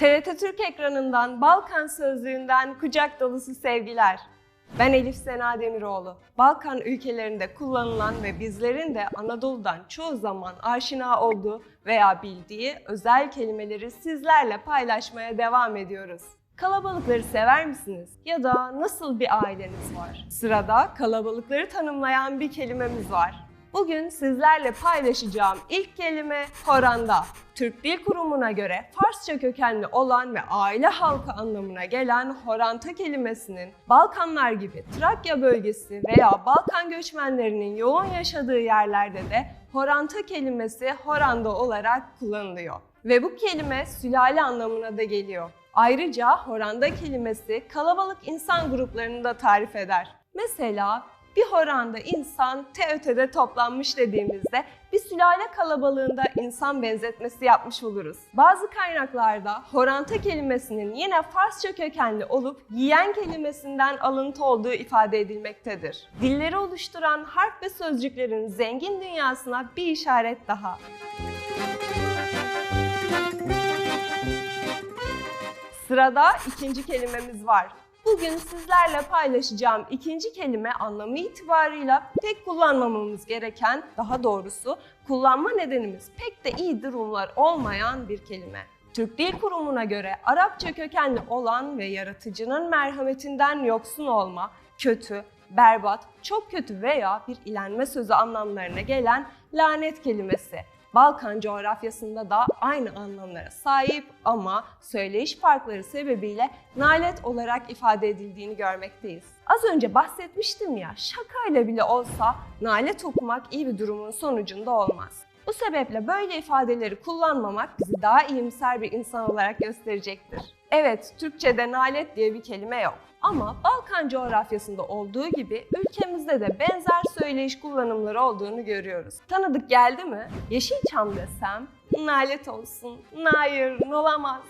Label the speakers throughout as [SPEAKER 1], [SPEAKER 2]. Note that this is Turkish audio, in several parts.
[SPEAKER 1] TRT Türk ekranından Balkan Sözlüğü'nden kucak dolusu sevgiler. Ben Elif Sena Demiroğlu. Balkan ülkelerinde kullanılan ve bizlerin de Anadolu'dan çoğu zaman aşina olduğu veya bildiği özel kelimeleri sizlerle paylaşmaya devam ediyoruz. Kalabalıkları sever misiniz? Ya da nasıl bir aileniz var? Sırada kalabalıkları tanımlayan bir kelimemiz var. Bugün sizlerle paylaşacağım ilk kelime horanda. Türk Dil Kurumu'na göre Farsça kökenli olan ve aile halkı anlamına gelen horanta kelimesinin Balkanlar gibi Trakya bölgesi veya Balkan göçmenlerinin yoğun yaşadığı yerlerde de horanta kelimesi horanda olarak kullanılıyor. Ve bu kelime sülale anlamına da geliyor. Ayrıca horanda kelimesi kalabalık insan gruplarını da tarif eder. Mesela bir horanda insan te ötede toplanmış dediğimizde bir sülale kalabalığında insan benzetmesi yapmış oluruz. Bazı kaynaklarda horanta kelimesinin yine Farsça kökenli olup yiyen kelimesinden alıntı olduğu ifade edilmektedir. Dilleri oluşturan harf ve sözcüklerin zengin dünyasına bir işaret daha. Sırada ikinci kelimemiz var. Bugün sizlerle paylaşacağım ikinci kelime anlamı itibarıyla pek kullanmamamız gereken, daha doğrusu kullanma nedenimiz pek de iyi durumlar olmayan bir kelime. Türk Dil Kurumu'na göre Arapça kökenli olan ve yaratıcının merhametinden yoksun olma, kötü, berbat, çok kötü veya bir ilenme sözü anlamlarına gelen lanet kelimesi. Balkan coğrafyasında da aynı anlamlara sahip ama söyleyiş farkları sebebiyle nalet olarak ifade edildiğini görmekteyiz. Az önce bahsetmiştim ya şakayla bile olsa nalet okumak iyi bir durumun sonucunda olmaz. Bu sebeple böyle ifadeleri kullanmamak bizi daha iyimser bir insan olarak gösterecektir. Evet, Türkçe'de nalet diye bir kelime yok. Ama Balkan coğrafyasında olduğu gibi ülkemizde de benzer söyleyiş kullanımları olduğunu görüyoruz. Tanıdık geldi mi? Yeşilçam desem nalet olsun, hayır, olamaz.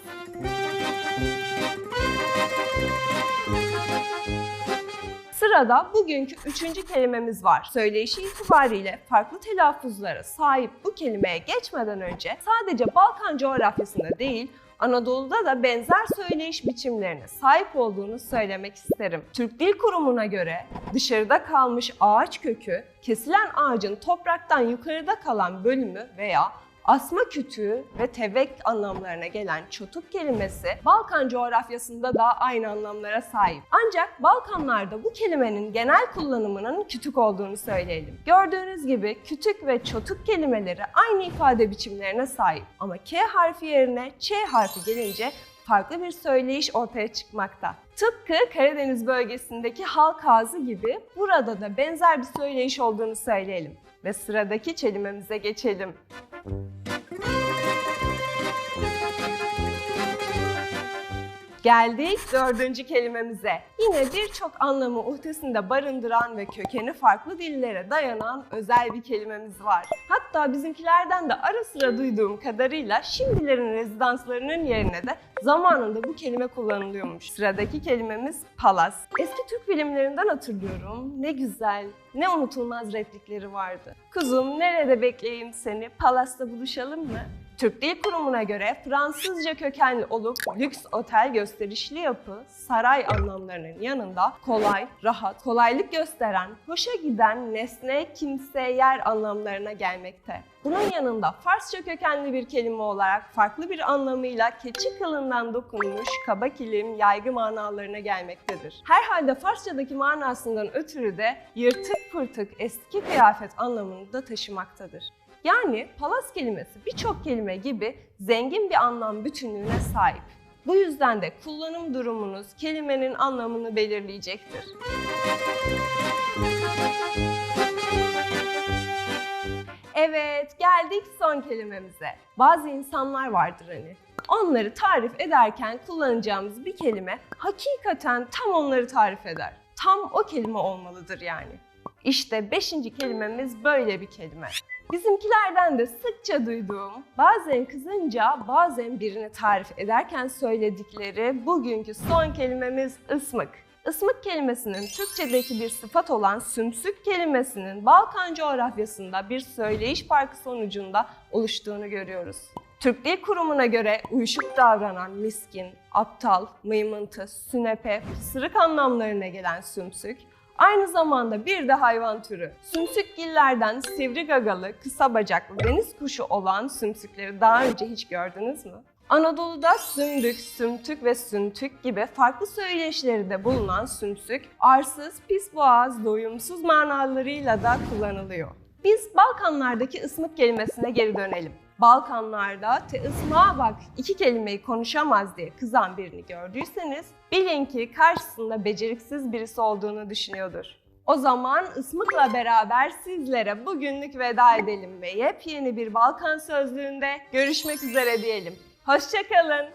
[SPEAKER 1] Sırada bugünkü üçüncü kelimemiz var. Söyleyişi itibariyle farklı telaffuzlara sahip bu kelimeye geçmeden önce sadece Balkan coğrafyasında değil, Anadolu'da da benzer söyleyiş biçimlerine sahip olduğunu söylemek isterim. Türk Dil Kurumu'na göre dışarıda kalmış ağaç kökü, kesilen ağacın topraktan yukarıda kalan bölümü veya asma kütüğü ve tevek anlamlarına gelen çotuk kelimesi Balkan coğrafyasında da aynı anlamlara sahip. Ancak Balkanlarda bu kelimenin genel kullanımının kütük olduğunu söyleyelim. Gördüğünüz gibi kütük ve çotuk kelimeleri aynı ifade biçimlerine sahip ama K harfi yerine Ç harfi gelince farklı bir söyleyiş ortaya çıkmakta. Tıpkı Karadeniz bölgesindeki halk ağzı gibi burada da benzer bir söyleyiş olduğunu söyleyelim. Ve sıradaki kelimemize geçelim. Thank you. Geldik dördüncü kelimemize. Yine birçok anlamı uhdesinde barındıran ve kökeni farklı dillere dayanan özel bir kelimemiz var. Hatta bizimkilerden de ara sıra duyduğum kadarıyla şimdilerin rezidanslarının yerine de zamanında bu kelime kullanılıyormuş. Sıradaki kelimemiz palas. Eski Türk filmlerinden hatırlıyorum. Ne güzel, ne unutulmaz replikleri vardı. Kuzum nerede bekleyeyim seni? Palas'ta buluşalım mı? Türk Dil Kurumu'na göre Fransızca kökenli olup lüks otel gösterişli yapı, saray anlamlarının yanında kolay, rahat, kolaylık gösteren, hoşa giden nesne, kimse, yer anlamlarına gelmekte. Bunun yanında Farsça kökenli bir kelime olarak farklı bir anlamıyla keçi kılından dokunmuş kaba kilim, yaygı manalarına gelmektedir. Herhalde Farsçadaki manasından ötürü de yırtık pırtık eski kıyafet anlamını da taşımaktadır. Yani palas kelimesi birçok kelime gibi zengin bir anlam bütünlüğüne sahip. Bu yüzden de kullanım durumunuz kelimenin anlamını belirleyecektir. Evet, geldik son kelimemize. Bazı insanlar vardır hani. Onları tarif ederken kullanacağımız bir kelime hakikaten tam onları tarif eder. Tam o kelime olmalıdır yani. İşte beşinci kelimemiz böyle bir kelime. Bizimkilerden de sıkça duyduğum, bazen kızınca bazen birini tarif ederken söyledikleri bugünkü son kelimemiz ısmık. Ismık kelimesinin Türkçedeki bir sıfat olan sümsük kelimesinin Balkan coğrafyasında bir söyleyiş farkı sonucunda oluştuğunu görüyoruz. Türk Dil Kurumu'na göre uyuşuk davranan miskin, aptal, mıymıntı, sünepe, pısırık anlamlarına gelen sümsük, aynı zamanda bir de hayvan türü. Sümsükgillerden sivri gagalı, kısa bacaklı deniz kuşu olan sümsükleri daha önce hiç gördünüz mü? Anadolu'da sündük, sümtük ve süntük gibi farklı söyleşileri de bulunan sümsük, arsız, pis boğaz, doyumsuz manalarıyla da kullanılıyor. Biz Balkanlardaki ısmık kelimesine geri dönelim. Balkanlarda te ısmağa bak iki kelimeyi konuşamaz diye kızan birini gördüyseniz bilin ki karşısında beceriksiz birisi olduğunu düşünüyordur. O zaman ısmıkla beraber sizlere bugünlük veda edelim ve yepyeni bir Balkan sözlüğünde görüşmek üzere diyelim. Hoşçakalın.